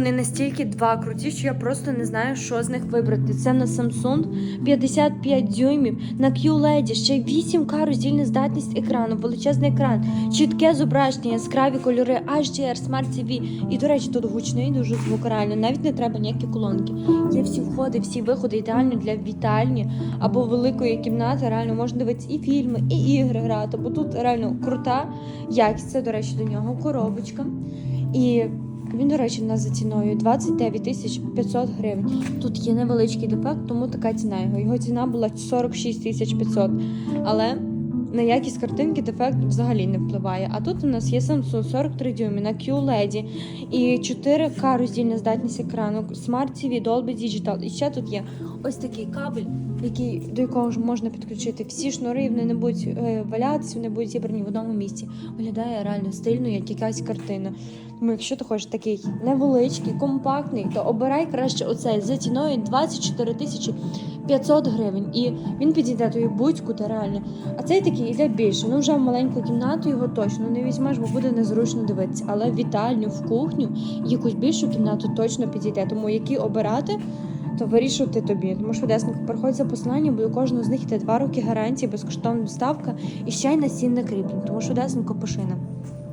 Вони настільки два круті, що я просто не знаю, що з них вибрати. Це на Samsung 55 дюймів, на QLED, ще й 8К роздільна здатність екрану, величезний екран, чітке зображення, яскраві кольори, HDR, Smart TV. І, до речі, тут гучний дуже звук реально, навіть не треба ніякі колонки. Є всі входи, всі виходи ідеально для вітальні або великої кімнати. Реально можна дивитися і фільми, і ігри грати, бо тут реально крута якість. Це, до речі, до нього коробочка. І він, до речі, у нас за ціною 29 тисяч 500 гривень. Тут є невеличкий дефект, тому така ціна його. Його ціна була 46 тисяч 500. Але на якість картинки дефект взагалі не впливає. А тут у нас є Samsung 43 дюйми на QLED і 4К роздільна здатність екрану, Smart TV, Dolby Digital. І ще тут є ось такий кабель, який, до якого ж можна підключити всі шнури, вони не будуть е, валятися, вони будуть зібрані в одному місці. Виглядає реально стильно, як якась картина. Тому якщо ти хочеш такий невеличкий, компактний, то обирай краще оцей за ціною 24 тисячі 500 гривень. І він підійде тобі будь-куди реально. А цей такий йде більше. Ну вже в маленьку кімнату його точно не візьмеш, бо буде незручно дивитися. Але в вітальню, в кухню, якусь більшу кімнату точно підійде. Тому які обирати. То вирішувати тобі, тому що десник приходить за посиланням, бо кожного з них йде два роки гарантії, безкоштовна доставка і ще й насінне кріплення, тому що десенко пошина.